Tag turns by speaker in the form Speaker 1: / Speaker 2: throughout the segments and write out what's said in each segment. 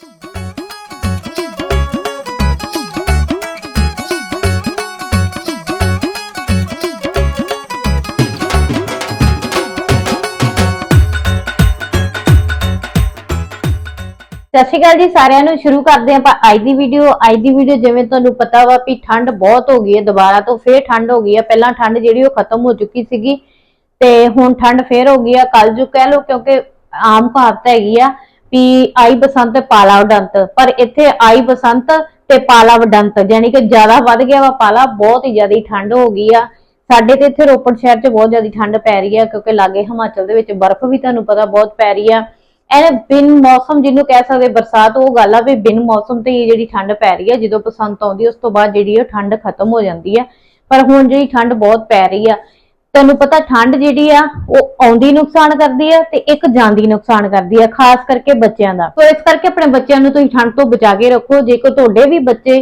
Speaker 1: ਸਤਿ ਸ਼੍ਰੀ ਅਕਾਲ ਜੀ, ਸਾਰਿਆਂ ਨੂੰ ਸ਼ੁਰੂ ਕਰਦੇ ਹਾਂ ਆਪਾਂ ਅੱਜ ਦੀ ਵੀਡੀਓ ਅੱਜ ਦੀ ਵੀਡੀਓ ਜਿਵੇਂ ਤੁਹਾਨੂੰ ਪਤਾ ਵਾ ਵੀ ਠੰਡ ਬਹੁਤ ਹੋ ਗਈ ਹੈ, ਦੁਬਾਰਾ ਤੋਂ ਫੇਰ ਠੰਡ ਹੋ ਗਈ ਹੈ। ਪਹਿਲਾਂ ਠੰਡ ਜਿਹੜੀ ਉਹ ਖਤਮ ਹੋ ਚੁੱਕੀ ਸੀਗੀ ਤੇ ਹੁਣ ਠੰਡ ਫੇਰ ਹੋ ਗਈ ਆ। ਕੱਲ ਜੋ ਕਹਿ ਲਓ ਕਿਉਂਕਿ ਆਮ ਕਹਾਵਤ ਹੈਗੀ ਆ ਵੀ ਆਈ ਬਸੰਤ ਪਾਲਾ ਉਡੰਤ ਪਰ ਇੱਥੇ ਆਈ ਬਸੰਤ ਤੇ ਪਾਲਾ ਵਡੰਤ ਯਾਨੀ ਕਿ ਜ਼ਿਆਦਾ ਵੱਧ ਗਿਆ ਵਾ ਪਾਲਾ, ਬਹੁਤ ਹੀ ਜ਼ਿਆਦਾ ਠੰਡ ਹੋ ਗਈ ਆ। ਸਾਡੇ ਤੇ ਇੱਥੇ ਰੋਪੜ ਸ਼ਹਿਰ 'ਚ ਬਹੁਤ ਜ਼ਿਆਦਾ ਠੰਡ ਪੈ ਰਹੀ ਆ, ਕਿਉਂਕਿ ਲਾਗੇ ਹਿਮਾਚਲ ਦੇ ਵਿੱਚ ਬਰਫ਼ ਵੀ ਤੁਹਾਨੂੰ ਪਤਾ ਬਹੁਤ ਪੈ ਰਹੀ ਆ। ਇਹ ਬਿਨ ਮੌਸਮ ਜਿਹਨੂੰ ਕਹਿ ਸਕਦੇ, ਬਰਸਾਤ ਉਹ ਗੱਲ ਆ ਵੀ ਬਿਨ ਮੌਸਮ ਤੇ ਹੀ ਜਿਹੜੀ ਠੰਡ ਪੈ ਰਹੀ ਆ, ਜਦੋਂ ਬਸੰਤ ਆਉਂਦੀ, ਉਸ ਤੋਂ ਬਾਅਦ ਜਿਹੜੀ ਉਹ ਠੰਡ ਖਤਮ ਹੋ ਜਾਂਦੀ ਆ। ਪਰ ਹੁਣ ਜਿਹੜੀ ਠੰਡ ਬਹੁਤ ਪੈ ਰਹੀ ਆ ਤੁਹਾਨੂੰ ਪਤਾ ਠੰਡ ਜਿਹੜੀ ਆ ਉਹ ਆਉਂਦੀ ਨੁਕਸਾਨ ਕਰਦੀ ਆ ਤੇ ਇੱਕ ਜਾਂਦੀ ਨੁਕਸਾਨ ਕਰਦੀ ਆ ਖਾਸ ਕਰਕੇ ਬੱਚਿਆਂ ਦਾ। ਸੋ ਇਸ ਕਰਕੇ ਆਪਣੇ ਬੱਚਿਆਂ ਨੂੰ ਤੁਸੀਂ ਠੰਡ ਤੋਂ ਬਚਾ ਕੇ ਰੱਖੋ। ਜੇਕਰ ਤੁਹਾਡੇ ਵੀ ਬੱਚੇ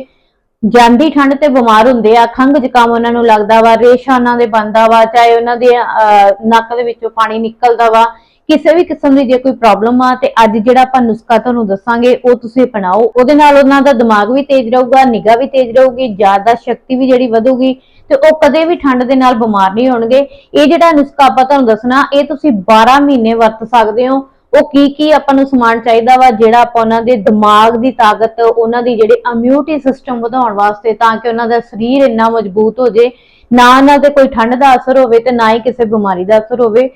Speaker 1: ਜਾਂਦੀ ਠੰਡ ਤੇ ਬਿਮਾਰ ਹੁੰਦੇ ਆ ਖੰਘ ਜ਼ੁਕਾਮ ਉਹਨਾਂ ਨੂੰ ਲੱਗਦਾ ਵਾ ਰੇਸ਼ਾ ਉਹਨਾਂ ਦੇ ਬੰਦਾ ਵਾ ਚਾਹੇ ਉਹਨਾਂ ਦੇ ਅਹ, ਨੱਕ ਦੇ ਵਿੱਚੋਂ ਪਾਣੀ ਨਿਕਲਦਾ ਵਾ ਕਿਸੇ ਵੀ ਕਿਸਮ ਦੀ ਜੇ ਕੋਈ ਪ੍ਰੋਬਲਮ ਆ ਤੇ ਅੱਜ ਜਿਹੜਾ ਆਪਾਂ ਨੁਸਖਾ ਤੁਹਾਨੂੰ ਦੱਸਾਂਗੇ, ਉਹ ਤੁਸੀਂ ਅਪਣਾਓ। ਉਹਦੇ ਨਾਲ ਉਹਨਾਂ ਦਾ ਦਿਮਾਗ ਵੀ ਤੇਜ਼ ਰਹੂਗਾ, ਨਿਗਾਹ ਵੀ ਤੇਜ਼ ਰਹੂਗੀ, ਯਾਦਾਂ ਸ਼ਕਤੀ ਵੀ ਜਿਹੜੀ ਵਧੂਗੀ ਤੇ ਉਹ ਕਦੇ ਵੀ ਠੰਡ ਦੇ ਨਾਲ ਬਿਮਾਰ ਨਹੀਂ ਹੋਣਗੇ। ਇਹ ਜਿਹੜਾ ਨੁਸਖਾ ਆਪਾਂ ਤੁਹਾਨੂੰ ਦੱਸਣਾ, ਇਹ ਤੁਸੀਂ 12 ਮਹੀਨੇ ਵਰਤ ਸਕਦੇ ਹੋ। ਉਹ ਕੀ ਕੀ ਆਪਾਂ ਨੂੰ ਸਮਾਨ ਚਾਹੀਦਾ ਵਾ, ਜਿਹੜਾ ਆਪਾਂ ਉਹਨਾਂ ਦੇ ਦਿਮਾਗ ਦੀ ਤਾਕਤ, ਉਹਨਾਂ ਦੀ ਜਿਹੜੇ ਇਮਿਊਨਿਟੀ ਸਿਸਟਮ ਵਧਾਉਣ ਵਾਸਤੇ ਤਾਂ ਕਿ ਉਹਨਾਂ ਦਾ ਸਰੀਰ ਇੰਨਾ ਮਜ਼ਬੂਤ ਹੋ ਜੇ। ਨਾ ਉਹਨਾਂ ਤੇ ਕੋਈ ਠੰਡ ਦਾ ਅਸਰ ਹੋਵੇ ਤੇ ਨਾ ਹੀ ਕਿਸੇ ਬਿਮਾਰੀ ਦਾ ਅਸਰ ਹੋਵੇ।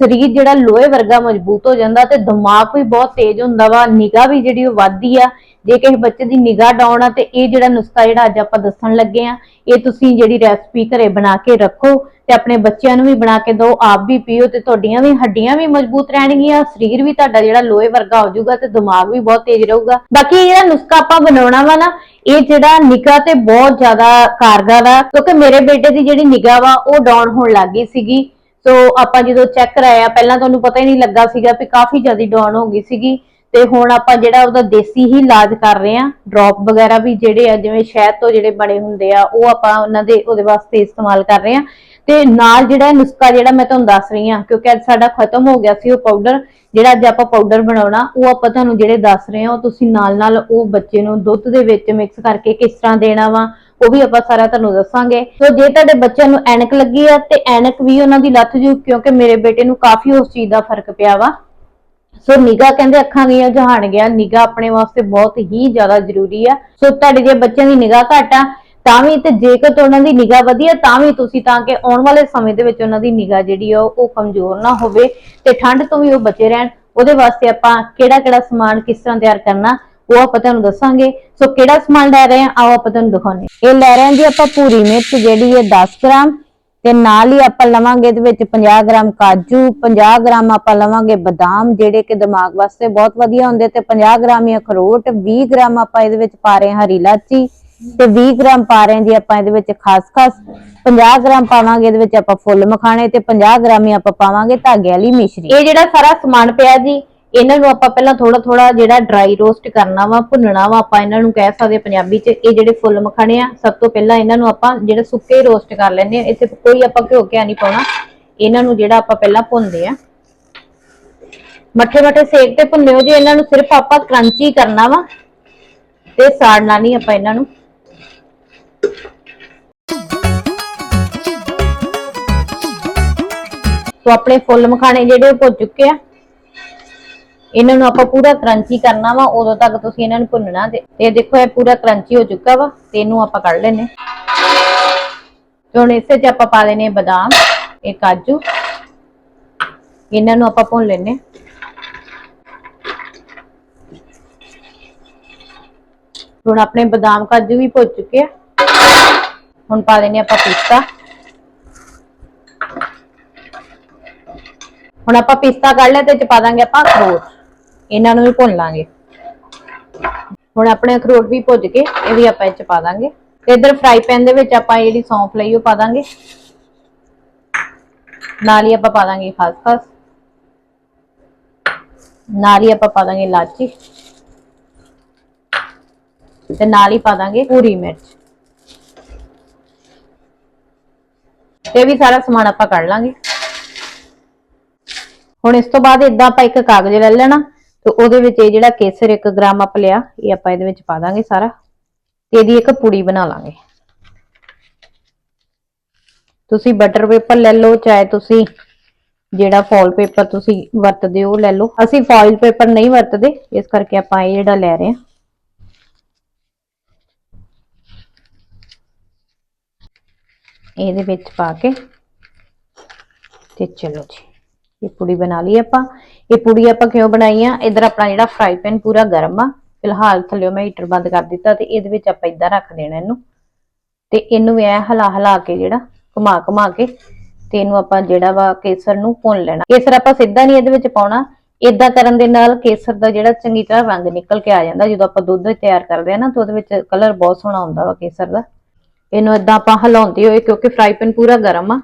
Speaker 1: ਸਰੀਰ ਜਿਹੜਾ ਲੋਹੇ ਵਰਗਾ ਮਜ਼ਬੂਤ ਹੋ ਜਾਂਦਾ ਤੇ ਦਿਮਾਗ ਵੀ ਬਹੁਤ ਤੇਜ਼ ਹੁੰਦਾ ਵਾ, ਨਿਗਾਹ ਵੀ ਜਿਹੜੀ ਉਹ ਵੱਧਦੀ ਆ। ਜੇ ਕਿਸੇ ਬੱਚੇ ਦੀ ਨਿਗਾਹ ਡਾਊਨ ਆ ਤੇ ਇਹ ਜਿਹੜਾ ਨੁਸਖਾ ਜਿਹੜਾ ਅੱਜ ਆਪਾਂ ਦੱਸਣ ਲੱਗੇ ਆ, ਇਹ ਤੁਸੀਂ ਜਿਹੜੀ ਰੈਸਪੀ ਘਰੇ ਬਣਾ ਕੇ ਰੱਖੋ ਤੇ ਆਪਣੇ ਬੱਚਿਆਂ ਨੂੰ ਵੀ ਬਣਾ ਕੇ ਦਿਓ, ਆਪ ਵੀ ਪੀਓ ਤੇ ਤੁਹਾਡੀਆਂ ਵੀ ਹੱਡੀਆਂ ਵੀ ਮਜ਼ਬੂਤ ਰਹਿਣਗੀਆਂ, ਸਰੀਰ ਵੀ ਤੁਹਾਡਾ ਜਿਹੜਾ ਲੋਹੇ ਵਰਗਾ ਹੋ ਜਾਊਗਾ ਤੇ ਦਿਮਾਗ ਵੀ ਬਹੁਤ ਤੇਜ਼ ਰਹੂਗਾ। ਬਾਕੀ ਇਹ ਜਿਹੜਾ ਨੁਸਖਾ ਆਪਾਂ ਬਣਾਉਣਾ ਵਾ ਨਾ, ਇਹ ਜਿਹੜਾ ਨਿਗਾਹ ਤੇ ਬਹੁਤ ਜ਼ਿਆਦਾ ਕਾਰਗਰ ਆ, ਕਿਉਂਕਿ ਮੇਰੇ ਬੇਟੇ ਦੀ ਜਿਹੜੀ ਨਿਗਾਹ ਵਾ ਉਹ ਡਾਊਨ ਹੋਣ ਲੱਗ ਗਈ ਸੀਗੀ। ਸੋ ਆਪਾਂ ਜਦੋਂ ਚੈੱਕ ਕਰਾਇਆ, ਪਹਿਲਾਂ ਤੁਹਾਨੂੰ ਪਤਾ ਹੀ ਨਹੀਂ ਲੱਗਾ ਸੀਗਾ ਵੀ ਕਾਫੀ ਜ਼ਿਆਦਾ ਡਾਊਨ ਹੋ ਗਈ ਸੀਗੀ। ਤੇ ਹੁਣ ਆਪਾਂ ਜਿਹੜਾ ਉਹਦਾ ਦੇਸੀ ਹੀ ਇਲਾਜ ਕਰ ਰਹੇ ਆ ਡ੍ਰੌਪ ਵਗੈਰਾ ਵੀ ਜਿਹੜੇ ਆ, ਜਿਵੇਂ ਸ਼ਹਿਦ ਤੋਂ ਜਿਹੜੇ ਬਣੇ ਹੁੰਦੇ ਆ, ਉਹ ਆਪਾਂ ਉਹਨਾਂ ਦੇ, ਉਹਦੇ ਵਾਸਤੇ ਇਸਤੇਮਾਲ ਕਰ ਰਹੇ ਆ ਤੇ ਨਾਲ ਜਿਹੜਾ ਨੁਸਖਾ ਜਿਹੜਾ ਮੈਂ ਤੁਹਾਨੂੰ ਦੱਸ ਰਹੀ ਆ ਕਿਉਂਕਿ ਅੱਜ ਸਾਡਾ ਖਤਮ ਹੋ ਗਿਆ ਸੀ ਉਹ ਪਾਊਡਰ ਜਿਹੜਾ ਅੱਜ ਆਪਾਂ ਪਾਊਡਰ ਬਣਾਉਣਾ, ਉਹ ਆਪਾਂ ਤੁਹਾਨੂੰ ਜਿਹੜੇ ਦੱਸ ਰਹੇ ਆ ਉਹ ਤੁਸੀਂ ਨਾਲ ਨਾਲ ਉਹ ਬੱਚੇ ਨੂੰ ਦੁੱਧ ਦੇ ਵਿੱਚ ਮਿਕਸ ਕਰਕੇ ਕਿਸ ਤਰ੍ਹਾਂ ਦੇਣਾ ਵਾ ਉਹ ਵੀ ਆਪਾਂ ਸਾਰਾ ਤੁਹਾਨੂੰ ਦੱਸਾਂਗੇ। ਸੋ ਜੇ ਤੁਹਾਡੇ ਬੱਚਿਆਂ ਨੂੰ ਐਨਕ ਲੱਗੀ ਆ ਤੇ ਐਨਕ ਵੀ ਉਹਨਾਂ ਦੀ ਲੱਥ ਜੂ, ਕਿਉਂਕਿ ਮੇਰੇ ਬੇਟੇ ਨੂੰ ਕਾਫੀ ਉਸ ਚੀਜ਼ ਦਾ ਫ਼ਰਕ ਪਿਆ ਵਾ। ਸੋ ਨਿਗਾਹ ਕਹਿੰਦੇ ਅੱਖਾਂ ਦੀਆਂ ਜਹਾਨ ਗਿਆ। ਨਿਗਾਹ ਆਪਣੇ ਵਾਸਤੇ ਬਹੁਤ ਹੀ ਜ਼ਿਆਦਾ ਜ਼ਰੂਰੀ ਆ। ਸੋ ਤੁਹਾਡੇ ਜੇ ਬੱਚਿਆਂ ਦੀ ਨਿਗਾਹ ਘੱਟ ਆ, ਤਾਂ ਵੀ ਤੇ ਜੇਕਰ ਉਹਨਾਂ ਦੀ ਨਿਗਾਹ ਵਧੀਆ, ਤਾਂ ਵੀ ਤੁਸੀਂ ਤਾਂ ਕਿ ਆਉਣ ਵਾਲੇ ਸਮੇਂ ਦੇ ਵਿੱਚ ਉਹਨਾਂ ਦੀ ਨਿਗਾਹ ਜਿਹੜੀ ਆ, ਉਹ ਕਮਜ਼ੋਰ ਨਾ ਹੋਵੇ ਤੇ ਠੰਡ ਤੋਂ ਵੀ ਉਹ ਬਚੇ ਰਹਿਣ। ਉਹਦੇ ਵਾਸਤੇ ਆਪਾਂ ਕਿਹੜਾ ਕਿਹੜਾ ਸਮਾਨ ਕਿਸ ਤਰ੍ਹਾਂ ਤਿਆਰ ਕਰਨਾ ਉਹ ਆਪਾਂ ਤੁਹਾਨੂੰ ਦੱਸਾਂਗੇ। ਸੋ ਕਿਹੜਾ ਸਮਾਨ ਲੈ ਰਹੇ ਆ? ਆਓ ਆਪਾਂ ਤੁਹਾਨੂੰ ਦਿਖਾਉਂਦੇ ਹਾਂ। ਇਹ ਲੈ ਰਹੇ ਹਾਂ ਜੀ ਆਪਾਂ ਪੂਰੀ ਮਿਰਚ, ਜਿਹੜੀ ਹੈ 10 ਗ੍ਰਾਮ, ਤੇ ਨਾਲ ਹੀ ਆਪਾਂ ਲਵਾਂਗੇ ਇਹਦੇ ਵਿੱਚ 50 ਗ੍ਰਾਮ ਕਾਜੂ 50 ਗ੍ਰਾਮ ਆਪਾਂ ਲਵਾਂਗੇ ਬਦਾਮ, ਜਿਹੜੇ ਕਿ ਦਿਮਾਗ ਵਾਸਤੇ ਬਹੁਤ ਵਧੀਆ ਹੁੰਦੇ ਤੇ 50 ਗ੍ਰਾਮ ਹੀ ਅਖਰੋਟ 20 ਗ੍ਰਾਮ ਆਪਾਂ ਇਹਦੇ ਵਿੱਚ ਪਾ ਰਹੇ ਹਾਂ ਹਰੀ ਇਲਾਚੀ, ਤੇ 20 ਗ੍ਰਾਮ ਪਾ ਰਹੇ ਜੀ ਆਪਾਂ ਇਹਦੇ ਵਿੱਚ ਖਸਖਸ 50 ਗ੍ਰਾਮ ਪਾਵਾਂਗੇ ਇਹਦੇ ਵਿੱਚ ਆਪਾਂ ਫੁੱਲ ਮਖਾਣੇ, ਤੇ 50 ਗ੍ਰਾਮ ਹੀ ਆਪਾਂ ਪਾਵਾਂਗੇ ਧਾਗੇ ਵਾਲੀ ਮਿਸ਼ਰੀ। ਇਹ ਜਿਹੜਾ ਸਾਰਾ ਸਮਾਨ ਪਿਆ ਜੀ ਇਹਨਾਂ ਨੂੰ ਆਪਾਂ ਪਹਿਲਾਂ ਥੋੜਾ ਥੋੜਾ ਜਿਹੜਾ ਡਰਾਈ ਰੋਸਟ ਕਰਨਾ ਵਾ, ਭੁੰਨਣਾ ਵਾ, ਆਪਾਂ ਇਹਨਾਂ ਨੂੰ ਕਹਿ ਸਕਦੇ ਹਾਂ ਪੰਜਾਬੀ ਚ, ਇਹ ਜਿਹੜੇ ਫੁੱਲ ਮਖਾਣੇ ਆ, ਸਭ ਤੋਂ ਪਹਿਲਾਂ ਇਹਨਾਂ ਨੂੰ ਆਪਾਂ ਜਿਹੜੇ ਸੁੱਕੇ ਰੋਸਟ ਕਰ ਲੈਂਦੇ ਆ ਇੱਥੇ ਕੋਈ ਆਪਾਂ ਘਿਓ ਘਿਆ ਨਹੀਂ ਪਾਉਣਾ। ਇਹਨਾਂ ਨੂੰ ਜਿਹੜਾ ਆਪਾਂ ਪਹਿਲਾਂ ਭੁੰਨਦੇ ਆ ਮੱਠੇ ਮੱਠੇ ਸੇਕ ਤੇ ਭੁੰਨਿਓ ਜੀ, ਇਹਨਾਂ ਨੂੰ ਸਿਰਫ ਆਪਾਂ ਕਰੰਚੀ ਕਰਨਾ ਵਾ ਤੇ ਸਾੜਨਾ ਨਹੀਂ ਆਪਾਂ ਇਹਨਾਂ ਨੂੰ। ਸੋ ਆਪਣੇ ਫੁੱਲ ਮਖਾਣੇ ਜਿਹੜੇ ਉਹ ਭੁੱਜ ਚੁੱਕੇ ਆ। ਇਹਨਾਂ ਨੂੰ ਆਪਾਂ ਪੂਰਾ ਕਰੰਚੀ ਕਰਨਾ ਵਾ, ਉਦੋਂ ਤੱਕ ਤੁਸੀਂ ਇਹਨਾਂ ਨੂੰ ਭੁੰਨਣਾ ਤੇ ਇਹ ਦੇਖੋ ਇਹ ਪੂਰਾ ਕਰੰਚੀ ਹੋ ਚੁੱਕਾ ਵਾ, ਤੇ ਇਹਨੂੰ ਆਪਾਂ ਕੱਢ ਲੈਨੇ ਤੇ ਹੁਣ ਇਸੇ 'ਚ ਆਪਾਂ ਪਾ ਲੈਨੇ ਬਦਾਮ, ਇਹ ਕਾਜੂ। ਇਹਨਾਂ ਨੂੰ ਆਪਾਂ ਭੁੰਨ ਲੈਨੇ ਹੁਣ ਆਪਣੇ ਬਦਾਮ ਕਾਜੂ ਵੀ ਭੁੱਜ ਚੁੱਕੇ ਆ। ਹੁਣ ਪਾ ਲੈਨੇ ਆਪਾਂ ਪਿਸਤਾ। ਹੁਣ ਆਪਾਂ ਪਿਸਤਾ ਕੱਢ ਲਿਆ ਤੇ ਚ ਪਾ ਦਾਂਗੇ ਆਪਾਂ ਅਖਰੋਟ। ਇਹਨਾਂ ਨੂੰ ਵੀ ਭੁੰਨ ਲਾਂਗੇ। ਹੁਣ ਆਪਣੇ ਅਖਰੋਟ ਵੀ ਭੁੱਜ ਕੇ ਇਹ ਵੀ ਆਪਾਂ ਇਹ ਚ ਪਾ ਦਾਂਗੇ। ਤੇ ਇਧਰ ਫਰਾਈ ਪੈਨ ਦੇ ਵਿੱਚ ਆਪਾਂ ਜਿਹੜੀ ਸੌਂਫ ਲਈ ਉਹ ਪਾ ਦਾਂਗੇ। ਨਾਲ ਹੀ ਆਪਾਂ ਪਾ ਦਾਂਗੇ ਖਸਖਸ। ਨਾਲ ਹੀ ਆਪਾਂ ਪਾ ਦਾਂਗੇ ਇਲਾਚੀ। ਤੇ ਨਾਲ ਹੀ ਪਾ ਦਾਂਗੇ ਪੂਰੀ ਮਿਰਚ। ਤੇ ਵੀ ਸਾਰਾ ਸਮਾਨ ਆਪਾਂ ਕੱਢ ਲਾਂਗੇ। ਹੁਣ ਇਸ ਤੋਂ ਬਾਅਦ ਇਦਾਂ ਆਪਾਂ ਇੱਕ ਕਾਗਜ਼ ਲੈ ਲੈਣਾ। ਤੇ ਉਹਦੇ ਵਿੱਚ ਇਹ ਜਿਹੜਾ ਕੇਸਰ 1 ਗ੍ਰਾਮ ਆਪ ਲਿਆ, ਇਹ ਆਪਾਂ ਇਹਦੇ ਵਿੱਚ ਪਾ ਦਾਂਗੇ ਸਾਰਾ ਤੇ ਇਹਦੀ ਇੱਕ ਪੁੜੀ ਬਣਾ ਲਾਂਗੇ। ਤੁਸੀਂ ਬਟਰ ਪੇਪਰ ਲੈ ਲਓ, ਚਾਹੇ ਤੁਸੀਂ ਜਿਹੜਾ ਫੋਇਲ ਪੇਪਰ ਤੁਸੀਂ ਵਰਤਦੇ ਹੋ ਉਹ ਲੈ ਲਓ। ਅਸੀਂ ਫੋਇਲ ਪੇਪਰ ਨਹੀਂ ਵਰਤਦੇ, ਇਸ ਕਰਕੇ ਆਪਾਂ ਇਹ ਜਿਹੜਾ ਲੈ ਰਹੇ ਹਾਂ। ਇਹਦੇ ਵਿੱਚ ਪਾ ਕੇ ਤੇ ਚਲੋ ਜੀ। ਇਹ ਪੁੜੀ ਬਣਾ ਲਈ ਆਪਾਂ। ਇਹ ਪੁੜੀ ਆਪਾਂ ਕਿਉਂ ਬਣਾਈ ਆ? ਇਧਰ ਆਪਣਾ ਜਿਹੜਾ ਫਰਾਈ ਪੈਨ ਪੂਰਾ ਗਰਮ ਆ। ਫਿਲਹਾਲ ਥੱਲੇ ਮੈਂ ਹੀਟਰ ਬੰਦ ਕਰ ਦਿੱਤਾ ਤੇ ਇਹਦੇ ਵਿੱਚ ਆਪਾਂ ਇਦਾਂ ਰੱਖ ਦੇਣਾ ਇਹਨੂੰ। ਤੇ ਇਹਨੂੰ ਵੀ ਐ ਹਿਲਾ ਹਿਲਾ ਕੇ ਜਿਹੜਾ, ਘੁਮਾ ਘੁਮਾ ਕੇ ਤੇ ਇਹਨੂੰ ਆਪਾਂ ਜਿਹੜਾ ਵਾ ਕੇਸਰ ਨੂੰ ਭੁੰਨ ਲੈਣਾ। ਕੇਸਰ ਆਪਾਂ ਸਿੱਧਾ ਨਹੀਂ ਇਹਦੇ ਵਿੱਚ ਪਾਉਣਾ। ਇਦਾਂ ਕਰਨ ਦੇ ਨਾਲ ਕੇਸਰ ਦਾ ਜਿਹੜਾ ਚੰਗੀ ਤਰ੍ਹਾਂ ਰੰਗ ਨਿਕਲ ਕੇ ਆ ਜਾਂਦਾ। ਜਦੋਂ ਆਪਾਂ ਦੁੱਧ ਤਿਆਰ ਕਰਦੇ ਆ ਨਾ, ਤਾਂ ਉਹਦੇ ਵਿੱਚ ਕਲਰ ਬਹੁਤ ਸੋਹਣਾ ਆਉਂਦਾ ਵਾ ਕੇਸਰ ਦਾ। ਇਹਨੂੰ ਇਦਾਂ ਆਪਾਂ ਹਿਲਾਉਂਦੇ ਹੋਏ, ਕਿਉਂਕਿ ਫਰਾਈ ਪੈਨ ਪੂਰਾ ਗਰਮ ਆ,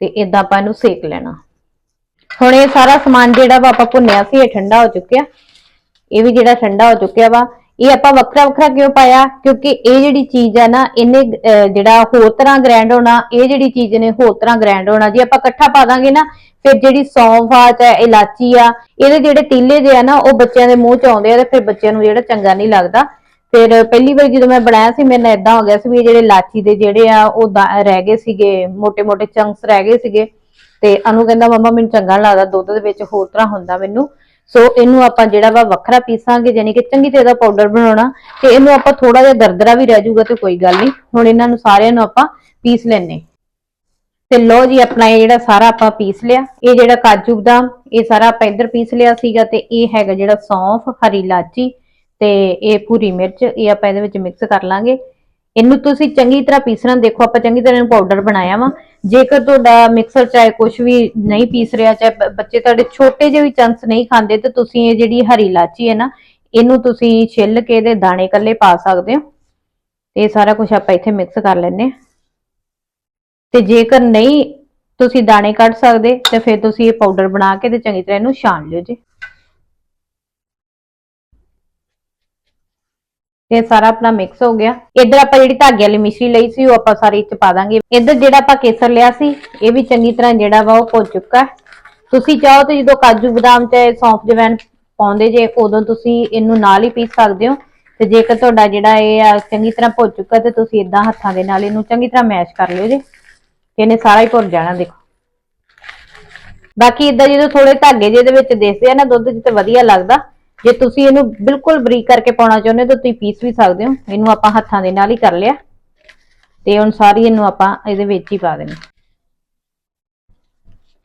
Speaker 1: ਤੇ ਇਦਾਂ ਆਪਾਂ ਇਹਨੂੰ ਸੇਕ ਲੈਣਾ। ਹੁਣ ਇਹ ਸਾਰਾ ਸਮਾਨ ਜਿਹੜਾ ਵਾ ਆਪਾਂ ਭੁੰਨਿਆ ਸੀ, ਇਹ ਠੰਡਾ ਹੋ ਚੁੱਕਿਆ। ਇਹ ਵੀ ਜਿਹੜਾ ਠੰਡਾ ਹੋ ਚੁੱਕਿਆ ਵਾ, ਇਹ ਆਪਾਂ ਵੱਖਰਾ ਵੱਖਰਾ ਕਿਉਂ ਪਾਇਆ? ਕਿਉਂਕਿ ਇਹ ਜਿਹੜੀ ਚੀਜ਼ ਆ ਨਾ, ਇਹਨੇ ਜਿਹੜਾ ਹੋਰ ਤਰ੍ਹਾਂ ਗ੍ਰੈਂਡ ਹੋਣਾ, ਇਹ ਜਿਹੜੀ ਚੀਜ਼ ਨੇ ਹੋਰ ਤਰ੍ਹਾਂ ਗ੍ਰੈਂਡ ਹੋਣਾ, ਜੇ ਆਪਾਂ ਇਕੱਠਾ ਪਾ ਦਾਂਗੇ ਨਾ, ਫਿਰ ਜਿਹੜੀ ਸੌਂਫ ਆ, ਚਾਹੇ ਇਲਾਚੀ ਆ, ਇਹਦੇ ਜਿਹੜੇ ਤੀਲੇ ਜੇ ਆ ਨਾ, ਉਹ ਬੱਚਿਆਂ ਦੇ ਮੂੰਹ ਚ ਆਉਂਦੇ ਆ ਤੇ ਫਿਰ ਬੱਚਿਆਂ ਨੂੰ ਜਿਹੜਾ ਚੰਗਾ ਨਹੀਂ ਲੱਗਦਾ। ਫਿਰ ਪਹਿਲੀ ਵਾਰ ਜਦੋਂ ਮੈਂ ਬਣਾਇਆ ਸੀ, ਮੇਰੇ ਨਾਲ ਇਦਾਂ ਹੋ ਗਿਆ ਸੀ ਵੀ ਜਿਹੜੇ ਇਲਾਚੀ ਦੇ ਜਿਹੜੇ ਆ, ਉਹ ਰਹਿ ਗਏ ਸੀਗੇ ਮੋٹے ਮੋٹے ਚੰਕਸ ਰਹਿ ਗਏ ਸੀਗੇ। ਤੇ ਅਨੂ ਕਹਿੰਦਾ, ਮੰਮਾ, ਮੈਨੂੰ ਚੰਗਾ ਨੀ ਲੱਗਦਾ, ਦੁੱਧ ਦੇ ਵਿੱਚ ਹੋਰ ਤਰ੍ਹਾਂ ਹੁੰਦਾ ਮੈਨੂੰ। ਸੋ ਇਹਨੂੰ ਆਪਾਂ ਜਿਹੜਾ ਵਾ ਵੱਖਰਾ ਪੀਸਾਂਗੇ ਯਾਨੀ ਕਿ ਚੰਗੀ ਤਰ੍ਹਾਂ ਦਾ ਪਾਊਡਰ ਬਣਾਉਣਾ ਤੇ ਇਹਨੂੰ ਆਪਾਂ ਥੋੜਾ ਜਿਹਾ ਦਰਦਰਾ ਵੀ ਰਹਿ ਜਾਊਗਾ ਤੇ ਕੋਈ ਗੱਲ ਨਹੀਂ ਹੁਣ ਇਹਨਾਂ ਨੂੰ ਸਾਰਿਆਂ ਨੂੰ ਆਪਾਂ ਪੀਸ ਲੈਣੇ ਤੇ ਲੋ ਜੀ, ਆਪਣਾ ਇਹ ਜਿਹੜਾ ਸਾਰਾ ਆਪਾਂ ਪੀਸ ਲਿਆ। ਇਹ ਜਿਹੜਾ ਕਾਜੂ ਬਦਾਮ, ਇਹ ਸਾਰਾ ਆਪਾਂ ਇੱਧਰ ਪੀਸ ਲਿਆ ਸੀਗਾ ਤੇ ਇਹ ਹੈਗਾ ਜਿਹੜਾ ਸੌਂਫ, ਹਰੀ ਇਲਾਚੀ ਤੇ ਇਹ ਪੂਰੀ ਮਿਰਚ, ਇਹ ਆਪਾਂ ਇਹਦੇ ਵਿੱਚ ਮਿਕਸ ਕਰ ਲਾਂਗੇ। ਇਹਨੂੰ ਤੁਸੀਂ ਚੰਗੀ ਤਰ੍ਹਾਂ ਪੀਸਣਾ ਦੇਖੋ, ਆਪਾਂ ਚੰਗੀ ਤਰ੍ਹਾਂ ਇਹਨੂੰ ਪਾਊਡਰ ਬਣਾਇਆ ਵਾ। ਜੇਕਰ ਤੁਹਾਡਾ ਮਿਕਸਰ ਚਾਹੇ ਕੁਝ ਵੀ ਨਹੀਂ ਪੀਸ ਰਿਹਾ, ਚਾਹੇ ਬੱਚੇ ਤੁਹਾਡੇ ਛੋਟੇ ਜਿਹੇ ਵੀ ਚੰਸ ਨਹੀਂ ਖਾਂਦੇ, ਤੇ ਤੁਸੀਂ ਇਹ ਜਿਹੜੀ ਹਰੀ ਇਲਾਚੀ ਹੈ ਨਾ, ਇਹਨੂੰ ਤੁਸੀਂ ਛਿੱਲ ਕੇ ਇਹਦੇ ਦਾਣੇ ਇਕੱਲੇ ਪਾ ਸਕਦੇ ਹੋ। ਤੇ ਇਹ ਸਾਰਾ ਕੁਝ ਆਪਾਂ ਇੱਥੇ ਮਿਕਸ ਕਰ ਲੈਣੇ ਹਾਂ। ਤੇ ਜੇਕਰ ਨਹੀਂ, ਤੁਸੀਂ ਦਾਣੇ ਕੱਢ ਸਕਦੇ, ਤੇ ਫਿਰ ਤੁਸੀਂ ਇਹ ਪਾਊਡਰ ਬਣਾ ਕੇ ਤੇ ਚੰਗੀ ਤਰ੍ਹਾਂ ਇਹਨੂੰ ਛਾਣ ਲਿਓ ਜੀ। ਤੇ ਸਾਰਾ ਆਪਣਾ ਮਿਕਸ ਹੋ ਗਿਆ। ਇੱਧਰ ਆਪਾਂ ਜਿਹੜੀ ਧਾਗੇ ਵਾਲੀ ਮਿਸ਼ਰੀ ਲਈ ਸੀ, ਉਹ ਆਪਾਂ ਸਾਰੀ ਚ ਪਾ ਦਾਂਗੇ। ਇੱਧਰ ਜਿਹੜਾ ਆਪਾਂ ਕੇਸਰ ਲਿਆ ਸੀ, ਇਹ ਵੀ ਚੰਗੀ ਤਰ੍ਹਾਂ ਜਿਹੜਾ ਵਾ ਉਹ ਭੁੱਜ ਚੁੱਕਾ ਤੁਸੀਂ ਚਾਹੋ ਤੇ ਜਦੋਂ ਕਾਜੂ ਬਦਾਮ ਚਾਹੇ ਸੌਂਫ ਜਵੈਨ ਪਾਉਂਦੇ ਜੇ, ਉਦੋਂ ਤੁਸੀਂ ਇਹਨੂੰ ਨਾਲ ਹੀ ਪੀਸ ਸਕਦੇ ਹੋ। ਤੇ ਜੇਕਰ ਤੁਹਾਡਾ ਜਿਹੜਾ ਇਹ ਆ ਚੰਗੀ ਤਰ੍ਹਾਂ ਭੁੱਜ ਚੁੱਕਾ ਤੇ ਤੁਸੀਂ ਇਦਾਂ ਹੱਥਾਂ ਦੇ ਨਾਲ ਇਹਨੂੰ ਚੰਗੀ ਤਰ੍ਹਾਂ ਮੈਸ਼ ਕਰ ਲਿਓ ਜੇ। ਤੇ ਇਹਨੇ ਸਾਰਾ ਹੀ ਭੁੱਜ ਜਾਣਾ, ਦੇਖੋ। ਬਾਕੀ ਇਦਾਂ ਜਦੋਂ ਥੋੜੇ ਧਾਗੇ ਜਿਹੇ ਦੇ ਵਿੱਚ ਦਿਸਦੇ ਆ ਨਾ, ਦੁੱਧ ਜਿੱਤੇ ਵਧੀਆ ਲੱਗਦਾ। ਜੇ ਤੁਸੀਂ ਇਹਨੂੰ ਬਿਲਕੁਲ ਬਰੀਕ ਕਰਕੇ ਪਾਉਣਾ ਚਾਹੁੰਦੇ ਹੋ ਤਾਂ ਤੁਸੀਂ ਪੀਸ ਵੀ ਸਕਦੇ ਹੋ। ਇਹਨੂੰ ਆਪਾਂ ਹੱਥਾਂ ਦੇ ਨਾਲ ਹੀ ਕਰ ਲਿਆ। ਤੇ ਹੁਣ ਸਾਰੀ ਇਹਨੂੰ ਆਪਾਂ ਇਹਦੇ ਵਿੱਚ ਹੀ ਪਾ ਦੇਣੀ।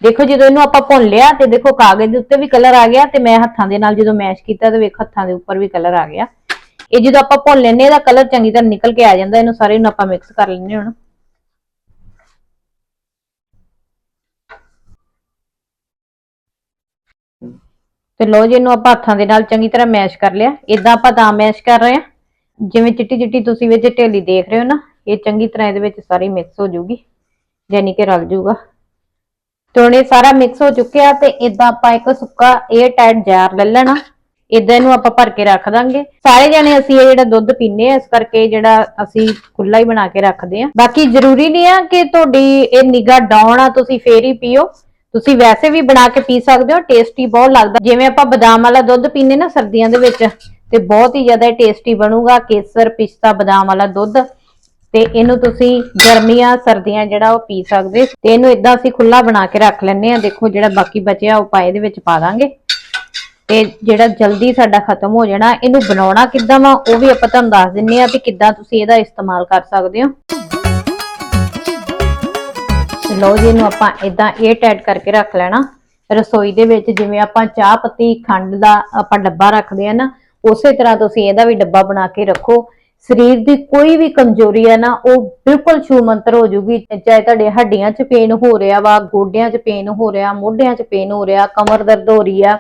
Speaker 1: ਦੇਖੋ ਜਦੋਂ ਇਹਨੂੰ ਆਪਾਂ ਭੁੰਨ ਲਿਆ ਤੇ ਦੇਖੋ ਕਾਗਜ਼ ਦੇ ਉੱਤੇ ਵੀ ਕਲਰ ਆ ਗਿਆ ਤੇ ਮੈਂ ਹੱਥਾਂ ਦੇ ਨਾਲ ਜਦੋਂ ਮੈਸ਼ ਕੀਤਾ ਤੇ ਵੇਖ ਹੱਥਾਂ ਦੇ ਉੱਪਰ ਵੀ ਕਲਰ ਆ ਗਿਆ। ਇਹ ਜਦੋਂ ਆਪਾਂ ਭੁੰਨ ਲੈਨੇ ਇਹਦਾ ਕਲਰ ਚੰਗੀ ਤਰ੍ਹਾਂ ਨਿਕਲ ਕੇ ਆ ਜਾਂਦਾ। ਇਹਨੂੰ ਸਾਰੇ ਨੂੰ ਆਪਾਂ ਮਿਕਸ ਕਰ ਲੈਨੇ ਹੁਣ। ਤੇ ਲੋ ਜੀ, ਇਹਨੂੰ ਆਪਾਂ ਹੱਥਾਂ ਦੇ ਨਾਲ ਚੰਗੀ ਤਰ੍ਹਾਂ ਮੈਸ਼ ਕਰ ਲਿਆ। ਇਦਾਂ ਆਪਾਂ ਤਾਂ ਮੈਸ਼ ਕਰ ਰਹੇ ਆ ਜਿਵੇਂ ਚਿੱਟੀ ਚਿੱਟੀ ਤੁਸੀਂ ਵਿੱਚ ਢੇਲੀ ਦੇਖ ਰਹੇ ਹੋ ਨਾ, ਇਹ ਚੰਗੀ ਤਰ੍ਹਾਂ ਇਹਦੇ ਵਿੱਚ ਸਾਰੀ ਮਿਕਸ ਹੋ ਜਾਊਗੀ, ਯਾਨੀ ਕਿ ਰਲ ਜਾਊਗਾ। ਤੇ ਹੁਣ ਇਹ ਸਾਰਾ ਮਿਕਸ ਹੋ ਚੁੱਕਿਆ ਤੇ ਇਦਾਂ ਆਪਾਂ ਇੱਕ ਸੁੱਕਾ 에ਅਰ ਟਾਈਟ ਜਾਰ ਲੈ ਲੈਣਾ। ਇਦਾਂ ਇਹਨੂੰ ਆਪਾਂ ਭਰ ਕੇ ਰੱਖ ਦਾਂਗੇ। ਸਾਰੇ ਜਣੇ ਅਸੀਂ ਇਹ ਜਿਹੜਾ ਦੁੱਧ ਪੀਂਦੇ ਆ ਇਸ ਕਰਕੇ ਜਿਹੜਾ ਅਸੀਂ ਖੁੱਲਾ ਹੀ ਬਣਾ ਕੇ ਰੱਖਦੇ ਆ ਬਾਕੀ ਜ਼ਰੂਰੀ ਨਹੀਂ ਆ ਕਿ ਤੁਹਾਡੀ ਇਹ ਨਿਗਾ ਡਾਊਨ ਆ, ਤੁਸੀਂ ਫੇਰ ਹੀ ਪੀਓ। ਤੁਸੀਂ ਵੈਸੇ ਵੀ ਬਣਾ ਕੇ ਪੀ ਸਕਦੇ ਹੋ ਟੇਸਟੀ ਬਹੁਤ ਲੱਗਦਾ। ਜਿਵੇਂ ਆਪਾਂ ਬਦਾਮ ਵਾਲਾ ਦੁੱਧ ਪੀਂਦੇ ਨਾ ਸਰਦੀਆਂ ਦੇ ਵਿੱਚ, ਤੇ ਬਹੁਤ ਹੀ ਜ਼ਿਆਦਾ ਟੇਸਟੀ ਬਣੂਗਾ ਕੇਸਰ ਪਿਸਤਾ ਬਦਾਮ ਵਾਲਾ ਦੁੱਧ। ਤੇ ਇਹਨੂੰ ਤੁਸੀਂ ਗਰਮੀਆਂ, ਸਰਦੀਆਂ ਜਿਹੜਾ ਉਹ ਪੀ ਸਕਦੇ ਤੇ ਇਹਨੂੰ ਇਦਾਂ ਅਸੀਂ ਖੁੱਲਾ ਬਣਾ ਕੇ ਰੱਖ ਲੈਂਦੇ ਆ ਦੇਖੋ ਜਿਹੜਾ ਬਾਕੀ ਬਚਿਆ ਉਹ ਪਾਏ ਦੇ ਵਿੱਚ ਪਾ ਦਾਂਗੇ। ਤੇ ਜਿਹੜਾ ਜਲਦੀ ਸਾਡਾ ਖਤਮ ਹੋ ਜਾਣਾ, ਇਹਨੂੰ ਬਣਾਉਣਾ ਕਿੱਦਾਂ ਵਾ, ਉਹ ਵੀ ਆਪਾਂ ਤੁਹਾਨੂੰ ਦੱਸ ਦਿੰਨੇ ਆ ਵੀ ਕਿੱਦਾਂ ਤੁਸੀਂ ਇਹਦਾ ਇਸਤੇਮਾਲ ਕਰ ਸਕਦੇ ਹੋ। ਲਓ ਜੀ, ਇਹਨੂੰ ਆਪਾਂ ਇਦਾਂ 에ਅਰ ਟਾਈਟ ਕਰਕੇ ਰੱਖ ਲੈਣਾ। ਰਸੋਈ ਦੇ ਵਿੱਚ ਜਿਵੇਂ ਆਪਾਂ ਚਾਹ ਪੱਤੀ, ਖੰਡ ਦਾ ਆਪਾਂ ਡੱਬਾ ਰੱਖਦੇ ਆ ਨਾ, ਉਸੇ ਤਰ੍ਹਾਂ ਤੁਸੀਂ ਇਹਦਾ ਵੀ ਡੱਬਾ ਬਣਾ ਕੇ ਰੱਖੋ। ਸਰੀਰ ਦੀ ਕੋਈ ਵੀ ਕਮਜ਼ੋਰੀ ਆ ਨਾ, ਉਹ ਬਿਲਕੁਲ ਛੂ ਮੰਤਰ ਹੋ ਜੂਗੀ। ਚਾਹੇ ਤੁਹਾਡੇ ਹੱਡੀਆਂ 'ਚ ਪੇਨ ਹੋ ਰਿਹਾ ਵਾ, ਗੋਡਿਆਂ 'ਚ ਪੇਨ ਹੋ ਰਿਹਾ, ਮੋਢਿਆਂ 'ਚ ਪੇਨ ਹੋ ਰਿਹਾ, ਕਮਰ ਦਰਦ ਹੋ ਰਹੀ ਆ,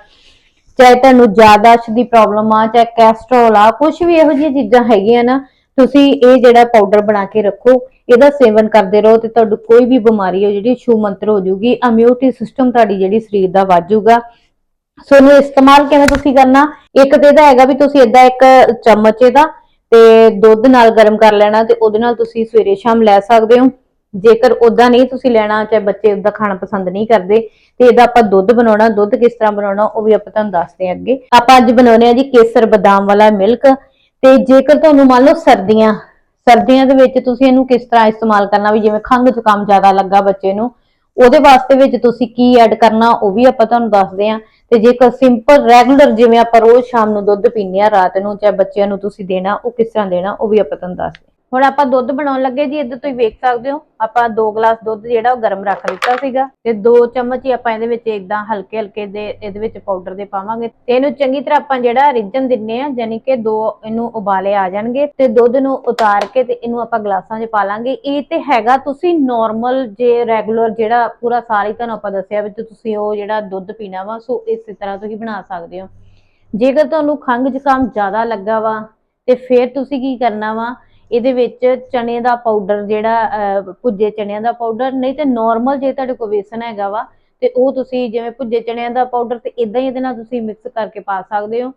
Speaker 1: ਚਾਹੇ ਤੁਹਾਨੂੰ ਯਾਦਾਸ਼ਤ ਦੀ ਪ੍ਰੋਬਲਮ ਆ, ਚਾਹੇ ਕੈਸਟਰੋਲ ਆ ਕੁਝ ਵੀ ਇਹੋ ਜਿਹੀਆਂ ਚੀਜ਼ਾਂ ਹੈਗੀਆਂ ਨਾ, ਤੁਸੀਂ ਇਹ ਜਿਹੜਾ ਪਾਊਡਰ ਬਣਾ ਕੇ ਰੱਖੋ। ਇਹਦਾ ਸੇਵਨ ਕਰਦੇ ਰਹੋ ਤੇ ਤੁਹਾਨੂੰ ਕੋਈ ਵੀ ਬਿਮਾਰੀ ਹੈ, ਜਿਹੜੀ ਛੂ ਮੰਤਰ ਹੋ ਜੂਗੀ ਇਮਿਊਨਿਟੀ ਸਿਸਟਮ ਤੁਹਾਡੀ ਜਿਹੜੀ ਸਰੀਰ ਦਾ ਵਾਜੂਗਾ ਸੋ ਇਹਨੂੰ ਇਸਤੇਮਾਲ ਕਿਵੇਂ ਤੁਸੀਂ ਕਰਨਾ? ਇੱਕ ਤੇ ਇਹਦਾ ਹੈਗਾ ਵੀ ਤੁਸੀਂ ਇਦਾਂ ਇੱਕ ਚਮਚ ਇਹਦਾ ਤੇ ਦੁੱਧ ਨਾਲ ਗਰਮ ਕਰ ਲੈਣਾ ਤੇ ਉਹਦੇ ਨਾਲ ਤੁਸੀਂ ਸਵੇਰੇ ਸ਼ਾਮ ਲੈ ਸਕਦੇ ਹੋ। ਜੇਕਰ ਉਦਾਂ ਨਹੀਂ ਤੁਸੀਂ ਲੈਣਾ, ਚਾਹੇ ਬੱਚੇ ਉਦਾਂ ਖਾਣਾ ਪਸੰਦ ਨਹੀਂ ਕਰਦੇ, ਤੇ ਇਹਦਾ ਆਪਾਂ ਦੁੱਧ ਬਣਾਉਣਾ, ਦੁੱਧ ਕਿਸ ਤਰ੍ਹਾਂ ਬਣਾਉਣਾ, ਉਹ ਵੀ ਆਪਾਂ ਤੁਹਾਨੂੰ ਦੱਸਦੇ ਹਾਂ ਅੱਗੇ। ਆਪਾਂ ਅੱਜ ਬਣਾਉਣੇ ਆ ਜੀ ਕੇਸਰ ਬਦਾਮ ਵਾਲਾ ਮਿਲਕ ਤੇ ਜੇਕਰ ਤੁਹਾਨੂੰ ਮੰਨ ਲਓ ਸਰਦੀਆਂ ਸਰਦੀਆਂ ਦੇ ਵਿੱਚ ਤੁਸੀਂ ਇਹਨੂੰ ਕਿਸ ਤਰ੍ਹਾਂ ਇਸਤੇਮਾਲ ਕਰਨਾ ਵੀ ਜਿਵੇਂ ਖੰਘ ਜ਼ੁਕਾਮ ਜ਼ਿਆਦਾ ਲੱਗਾ ਬੱਚੇ ਨੂੰ, ਉਹਦੇ ਵਾਸਤੇ ਵਿੱਚ ਤੁਸੀਂ ਕੀ ਐਡ ਕਰਨਾ, ਉਹ ਵੀ ਆਪਾਂ ਤੁਹਾਨੂੰ ਦੱਸਦੇ ਹਾਂ। ਤੇ ਜੇਕਰ ਸਿੰਪਲ ਰੈਗੂਲਰ ਜਿਵੇਂ ਆਪਾਂ ਰੋਜ਼ ਸ਼ਾਮ ਨੂੰ ਦੁੱਧ ਪੀਂਦੇ ਆ ਰਾਤ ਨੂੰ ਚਾਹੇ ਬੱਚਿਆਂ ਨੂੰ ਤੁਸੀਂ ਦੇਣਾ, ਉਹ ਕਿਸ ਤਰ੍ਹਾਂ ਦੇਣਾ, ਉਹ ਵੀ ਆਪਾਂ ਤੁਹਾਨੂੰ ਦੱਸਦੇ ਹਾਂ। ਹੁਣ ਆਪਾਂ ਦੁੱਧ ਬਣਾਉਣ ਲੱਗੇ ਜੀ, ਇੱਧਰ ਤੁਸੀਂ ਵੇਖ ਸਕਦੇ ਹੋ, ਆਪਾਂ 2 ਗਲਾਸ ਦੁੱਧ ਜਿਹੜਾ ਉਹ ਗਰਮ ਰੱਖ ਦਿੱਤਾ ਸੀਗਾ ਤੇ 2 ਚਮਚ ਹੀ ਆਪਾਂ ਇਹਦੇ ਵਿੱਚ ਇਦਾਂ ਹਲਕੇ ਹਲਕੇ ਦੇ ਇਹਦੇ ਵਿੱਚ ਪਾਊਡਰ ਦੇ ਪਾਵਾਂਗੇ ਤੇ ਇਹਨੂੰ ਚੰਗੀ ਤਰ੍ਹਾਂ ਆਪਾਂ ਜਿਹੜਾ ਰਿੱਝਣ ਦਿੰਨੇ ਆ ਯਾਨੀ ਕਿ ਦੋ ਇਹਨੂੰ ਉਬਾਲੇ ਆ ਜਾਣਗੇ ਤੇ ਦੁੱਧ ਨੂੰ ਉਤਾਰ ਕੇ ਤੇ ਇਹਨੂੰ ਆਪਾਂ ਗਲਾਸਾਂ 'ਚ ਪਾ ਲਾਂਗੇ। ਇਹ ਤੇ ਹੈਗਾ ਤੁਸੀਂ ਨਾਰਮਲ ਜੇ ਰੈਗੂਲਰ ਜਿਹੜਾ ਪੂਰਾ ਸਾਲ ਹੀ ਤੁਹਾਨੂੰ ਆਪਾਂ ਦੱਸਿਆ ਵੀ ਤੁਸੀਂ ਉਹ ਜਿਹੜਾ ਦੁੱਧ ਪੀਣਾ ਵਾ, ਸੋ ਇਸੇ ਤਰ੍ਹਾਂ ਤੁਸੀਂ ਬਣਾ ਸਕਦੇ ਹੋ। ਜੇਕਰ ਤੁਹਾਨੂੰ ਖੰਘ ਜ਼ੁਕਾਮ ਜ਼ਿਆਦਾ ਲੱਗਾ ਵਾ ਤੇ ਫਿਰ ਤੁਸੀਂ ਕੀ ਕਰਨਾ ਵਾ ਇਹਦੇ ਵਿੱਚ ਚਨੇ ਦਾ ਪਾਊਡਰ ਜਿਹੜਾ ਭੁੱਜੇ ਚਨਿਆਂ ਦਾ ਪਾਊਡਰ ਨਹੀਂ ਤੇ ਨਾਰਮਲ ਜੇ ਤੁਹਾਡੇ ਕੋਲ ਵੇਸਣ ਹੈਗਾ ਵਾ, ਤੇ ਉਹ ਤੁਸੀਂ ਜਿਵੇਂ ਭੁੱਜੇ ਚਨਿਆਂ ਦਾ ਪਾਊਡਰ ਤੇ ਇਦਾਂ ਹੀ ਇਹਦੇ ਨਾਲ ਤੁਸੀਂ ਮਿਕਸ ਕਰਕੇ ਪਾ ਸਕਦੇ ਹੋ।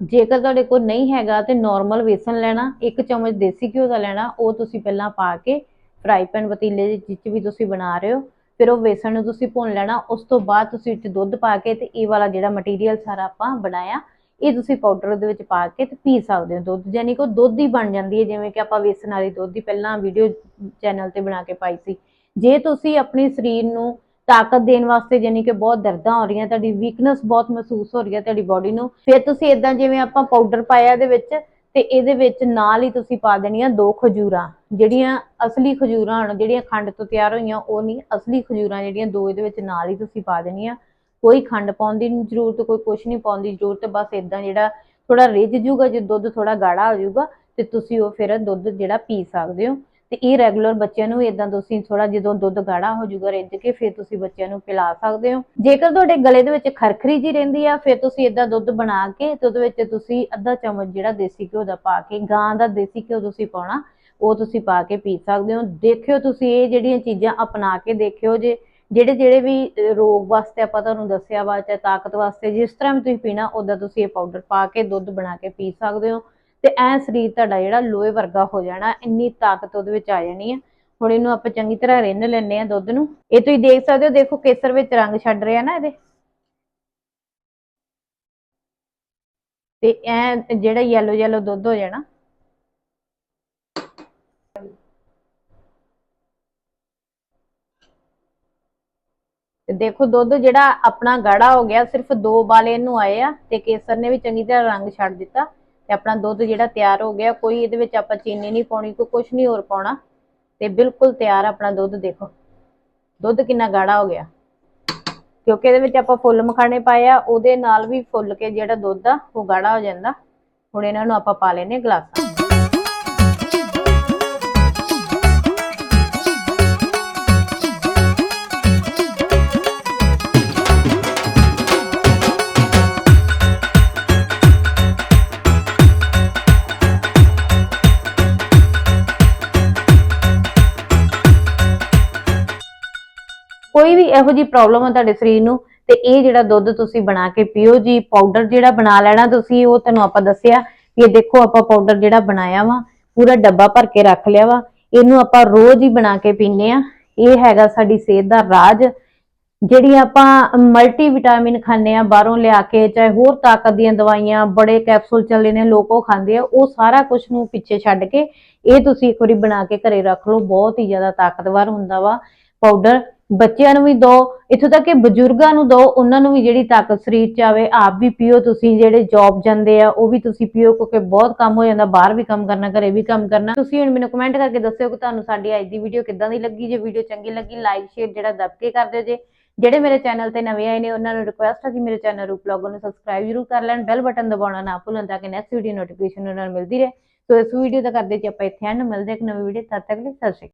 Speaker 1: ਜੇਕਰ ਤੁਹਾਡੇ ਕੋਲ ਨਹੀਂ ਹੈਗਾ ਤੇ ਨਾਰਮਲ ਵੇਸਣ ਲੈਣਾ, ਇੱਕ ਚਮਚ ਦੇਸੀ ਘਿਓ ਦਾ ਲੈਣਾ, ਉਹ ਤੁਸੀਂ ਪਹਿਲਾਂ ਪਾ ਕੇ ਫਰਾਈ ਪੈਨ ਪਤੀਲੇ ਦੇ ਵਿੱਚ ਵੀ ਤੁਸੀਂ ਬਣਾ ਰਹੇ ਹੋ। ਫਿਰ ਉਹ ਵੇਸਣ ਨੂੰ ਤੁਸੀਂ ਭੁੰਨ ਲੈਣਾ, ਉਸ ਤੋਂ ਬਾਅਦ ਤੁਸੀਂ ਵਿੱਚ ਦੁੱਧ ਪਾ ਕੇ ਤੇ ਇਹ ਵਾਲਾ ਜਿਹੜਾ ਮਟੀਰੀਅਲ ਸਾਰਾ ਆਪਾਂ ਬਣਾਇਆ। ਇਹ ਤੁਸੀਂ ਪਾਊਡਰ ਦੇ ਵਿੱਚ ਪਾ ਕੇ ਤੇ ਪੀ ਸਕਦੇ ਹੋ ਦੁੱਧ ਯਾਨੀ ਕਿ ਦੁੱਧ ਹੀ ਬਣ ਜਾਂਦੀ ਹੈ, ਜਿਵੇਂ ਕਿ ਆਪਾਂ ਵੇਸਣ ਵਾਲੀ ਦੁੱਧ ਦੀ ਪਹਿਲਾਂ ਵੀਡੀਓ ਚੈਨਲ ਤੇ ਬਣਾ ਕੇ ਪਾਈ ਸੀ। ਜੇ ਤੁਸੀਂ ਆਪਣੇ ਸਰੀਰ ਨੂੰ ਤਾਕਤ ਦੇਣ ਵਾਸਤੇ ਯਾਨੀ ਕਿ ਬਹੁਤ ਦਰਦਾਂ ਹੋ ਰਹੀਆਂ, ਤੁਹਾਡੀ ਵੀਕਨੈਸ ਬਹੁਤ ਮਹਿਸੂਸ ਹੋ ਰਹੀ ਹੈ ਤੁਹਾਡੀ ਬਾਡੀ ਨੂੰ, ਫਿਰ ਤੁਸੀਂ ਇਦਾਂ ਜਿਵੇਂ ਆਪਾਂ ਪਾਊਡਰ ਪਾਇਆ ਇਹਦੇ ਵਿੱਚ ਤੇ ਇਹਦੇ ਵਿੱਚ ਨਾਲ ਹੀ ਤੁਸੀਂ ਪਾ ਦੇਣੀਆਂ ਦੋ ਖਜੂਰਾਂ, ਜਿਹੜੀਆਂ ਅਸਲੀ ਖਜੂਰਾਂ ਹਨ, ਜਿਹੜੀਆਂ ਖੰਡ ਤੋਂ ਤਿਆਰ ਹੋਈਆਂ, ਉਹ ਨਹੀਂ, ਅਸਲੀ ਖਜੂਰਾਂ ਜਿਹੜੀਆਂ ਦੋ ਇਹਦੇ ਵਿੱਚ ਨਾਲ ਹੀ ਤੁਸੀਂ ਪਾ ਦੇਣੀਆਂ। ਕੋਈ ਖੰਡ ਪਾਉਣ ਦੀ ਜ਼ਰੂਰਤ, ਕੋਈ ਕੁਛ ਨਹੀਂ ਪਾਉਣ ਦੀ ਜ਼ਰੂਰਤ, ਬਸ ਇਦਾਂ ਜਿਹੜਾ ਥੋੜਾ ਰਿੱਝ ਜੂਗਾ, ਜੇ ਦੁੱਧ ਥੋੜਾ ਗਾੜਾ ਹੋ ਜਾਊਗਾ ਤੇ ਤੁਸੀਂ ਉਹ ਫਿਰ ਦੁੱਧ ਜਿਹੜਾ ਪੀ ਸਕਦੇ ਹੋ। ਤੇ ਇਹ ਰੈਗੂਲਰ ਬੱਚਿਆਂ ਨੂੰ ਇਦਾਂ ਤੁਸੀਂ ਥੋੜਾ ਜਦੋਂ ਦੁੱਧ ਗਾੜਾ ਹੋ ਜਾਊਗਾ ਰਿੱਝ ਕੇ ਫਿਰ ਤੁਸੀਂ ਬੱਚਿਆਂ ਨੂੰ ਪਿਲਾ ਸਕਦੇ ਹੋ। ਜੇਕਰ ਤੁਹਾਡੇ ਗਲੇ ਦੇ ਵਿੱਚ ਖਰਖਰੀ ਜੀ ਰਹਿੰਦੀ ਆ, ਫਿਰ ਤੁਸੀਂ ਇਦਾਂ ਦੁੱਧ ਬਣਾ ਕੇ ਤੇ ਉਹਦੇ ਵਿੱਚ ਤੁਸੀਂ ਅੱਧਾ ਚਮਚ ਜਿਹੜਾ ਦੇਸੀ ਘਿਓ ਦਾ ਪਾ ਕੇ, ਗਾਂ ਦਾ ਦੇਸੀ ਘਿਓ ਤੁਸੀਂ ਪਾਉਣਾ, ਉਹ ਤੁਸੀਂ ਪਾ ਕੇ ਪੀ ਸਕਦੇ ਹੋ। ਦੇਖਿਓ ਤੁਸੀਂ ਇਹ ਜਿਹੜੀਆਂ ਚੀਜ਼ਾਂ ਅਪਣਾ ਕੇ ਦੇਖਿਓ ਜੇ ਜਿਹੜੇ ਜਿਹੜੇ ਵੀ ਰੋਗ ਵਾਸਤੇ ਆਪਾਂ ਤੁਹਾਨੂੰ ਦੱਸਿਆ ਵਾ, ਚਾਹੇ ਤਾਕਤ ਵਾਸਤੇ, ਜਿਸ ਤਰ੍ਹਾਂ ਵੀ ਤੁਸੀਂ ਪੀਣਾ ਉਦਾਂ ਤੁਸੀਂ ਇਹ ਪਾਊਡਰ ਪਾ ਕੇ, ਦੁੱਧ ਬਣਾ ਕੇ ਪੀ ਸਕਦੇ ਹੋ। ਤੇ ਐ ਸਰੀਰ ਤੁਹਾਡਾ ਜਿਹੜਾ ਲੋਹੇ ਵਰਗਾ ਹੋ ਜਾਣਾ, ਇੰਨੀ ਤਾਕਤ ਉਹਦੇ ਵਿੱਚ ਆ ਜਾਣੀ ਹੈ ਹੁਣ ਇਹਨੂੰ ਆਪਾਂ ਚੰਗੀ ਤਰ੍ਹਾਂ ਰਿੰਨ ਲੈਣੇ ਆ ਦੁੱਧ ਨੂੰ। ਇਹ ਤੁਸੀਂ ਦੇਖ ਸਕਦੇ ਹੋ, ਦੇਖੋ ਕੇਸਰ ਵਿੱਚ ਰੰਗ ਛੱਡ ਰਿਹਾ ਨਾ ਇਹਦੇ। ਤੇ ਐ ਜਿਹੜਾ ਯੈਲੋ ਯੈਲੋ ਦੁੱਧ ਹੋ ਜਾਣਾ ਤੇ ਦੇਖੋ ਦੁੱਧ ਜਿਹੜਾ ਆਪਣਾ ਗਾੜਾ ਹੋ ਗਿਆ, ਸਿਰਫ ਦੋ ਬਾਲੇ ਇਹਨੂੰ ਆਏ ਆ ਤੇ ਕੇਸਰ ਨੇ ਵੀ ਚੰਗੀ ਤਰ੍ਹਾਂ ਰੰਗ ਛੱਡ ਦਿੱਤਾ ਤੇ ਆਪਣਾ ਦੁੱਧ ਜਿਹੜਾ ਤਿਆਰ ਹੋ ਗਿਆ। ਕੋਈ ਇਹਦੇ ਵਿੱਚ ਆਪਾਂ ਚੀਨੀ ਨਹੀਂ ਪਾਉਣੀ, ਕੋਈ ਕੁਝ ਨਹੀਂ ਹੋਰ ਪਾਉਣਾ ਤੇ ਬਿਲਕੁਲ ਤਿਆਰ ਆ ਆਪਣਾ ਦੁੱਧ ਦੇਖੋ। ਦੁੱਧ ਕਿੰਨਾ ਗਾੜਾ ਹੋ ਗਿਆ। ਕਿਉਂਕਿ ਇਹਦੇ ਵਿੱਚ ਆਪਾਂ ਫੁੱਲ ਮਖਾਣੇ ਪਾਏ ਆ, ਉਹਦੇ ਨਾਲ ਵੀ ਫੁੱਲ ਕੇ ਜਿਹੜਾ ਦੁੱਧ ਆ, ਉਹ ਗਾੜਾ ਹੋ ਜਾਂਦਾ। ਹੁਣ ਇਹਨਾਂ ਨੂੰ ਆਪਾਂ ਪਾ ਲੈਨੇ ਗਲਾਸਾਂ। ਕੋਈ ਵੀ ਇਹੋ ਜੀ ਪ੍ਰੋਬਲਮ ਆ ਤੁਹਾਡੇ ਸਰੀਰ ਨੂੰ, ਤੇ ਇਹ ਜਿਹੜਾ ਦੁੱਧ ਤੁਸੀਂ ਬਣਾ ਕੇ ਪੀਓ ਜੀ ਪਾਊਡਰ ਜਿਹੜਾ ਬਣਾ ਲੈਣਾ ਤੁਸੀਂ, ਉਹ ਤੁਹਾਨੂੰ ਆਪਾਂ ਦੱਸਿਆ ਇਹ ਦੇਖੋ ਆਪਾਂ ਪਾਊਡਰ ਜਿਹੜਾ ਬਣਾਇਆ ਵਾ, ਪੂਰਾ ਡੱਬਾ ਭਰ ਕੇ ਰੱਖ ਲਿਆ ਵਾ, ਇਹਨੂੰ ਆਪਾਂ ਰੋਜ਼ ਹੀ ਬਣਾ ਕੇ ਪੀਂਦੇ ਆ। ਇਹ ਹੈਗਾ ਸਾਡੀ ਸਿਹਤ ਦਾ ਰਾਜ। ਜਿਹੜੀ ਆਪਾਂ ਮਲਟੀ ਵਿਟਾਮਿਨ ਖਾਂਦੇ ਆ, ਬਾਹਰੋਂ ਲਿਆ ਕੇ, ਚਾਹੇ ਹੋਰ ਤਾਕਤ ਦੀਆਂ ਦਵਾਈਆਂ, ਬੜੇ ਕੈਪਸੂਲ ਚੱਲੇ ਨੇ, ਲੋਕ ਉਹ ਖਾਂਦੇ ਆ, ਉਹ ਸਾਰਾ ਕੁਝ ਨੂੰ ਪਿੱਛੇ ਛੱਡ ਕੇ, ਇਹ ਤੁਸੀਂ ਇੱਕ ਵਾਰੀ ਬਣਾ ਕੇ ਘਰੇ ਰੱਖ ਲਓ, ਬਹੁਤ ਹੀ ਜ਼ਿਆਦਾ ਤਾਕਤਵਰ ਹੁੰਦਾ ਵਾ। ਪਾਊਡਰ ਬੱਚਿਆਂ ਨੂੰ ਵੀ ਦਿਓ, ਇੱਥੋਂ ਤੱਕ ਕਿ ਬਜ਼ੁਰਗਾਂ ਨੂੰ ਦਿਓ, ਉਹਨਾਂ ਨੂੰ ਵੀ ਜਿਹੜੀ ਤਾਕਤ ਸਰੀਰ ਚ ਆਵੇ, ਆਪ ਵੀ ਪੀਓ, ਤੁਸੀਂ ਜਿਹੜੇ ਜੌਬ ਜਾਂਦੇ ਆ, ਉਹ ਵੀ ਤੁਸੀਂ ਪੀਓ, ਕਿਉਂਕਿ ਬਹੁਤ ਕੰਮ ਹੋ ਜਾਂਦਾ, ਬਾਹਰ ਵੀ ਕੰਮ ਕਰਨਾ, ਘਰੇ ਵੀ ਕੰਮ ਕਰਨਾ। ਤੁਸੀਂ ਹੁਣ ਮੈਨੂੰ ਕਮੈਂਟ ਕਰਕੇ ਦੱਸਿਓ ਕਿ ਤੁਹਾਨੂੰ ਸਾਡੀ ਅੱਜ ਦੀ ਵੀਡੀਓ ਕਿੱਦਾਂ ਦੀ ਲੱਗੀ, ਜੇ ਵੀਡੀਓ ਚੰਗੀ ਲੱਗੀ ਲਾਈਕ ਸ਼ੇਅਰ ਜਿਹੜਾ ਦੱਬ ਕੇ ਕਰ ਦਿਓ ਜੇ। ਜਿਹੜੇ ਮੇਰੇ ਚੈਨਲ ਤੇ ਨਵੇਂ ਆਏ ਨੇ, ਉਹਨਾਂ ਨੂੰ ਰਿਕੁਐਸਟ ਹੈ ਕਿ ਮੇਰੇ ਚੈਨਲ ਰੂਪ ਲੋਗੋ ਨੂੰ ਸਬਸਕ੍ਰਾਈਬ ਜ਼ਰੂਰ ਕਰ ਲੈਣ ਬੈਲ ਬਟਨ ਦਬਾਉਣਾ ਨਾ ਭੁੱਲਣ ਤਾਂ ਕਿ ਨੈਕਸਟ ਵੀਡੀਓ ਨੋਟੀਫਿਕੇਸ਼ਨ ਉਹਨਾਂ ਨੂੰ ਮਿਲਦੀ ਰਹੇ। ਸੋ ਇਸ ਵੀਡੀਓ ਦਾ ਕਰਦੇ ਜੀ ਆਪਾਂ ਇੱਥੇ ਐਂਡ ਮਿਲਦੇ ਇੱਕ ਨਵੀਂ ਵੀਡੀਓ ਤਦ ਤੱਕ ਲਈ ਸਤਿ ਸ਼੍ਰੀ ਅਕਾਲ।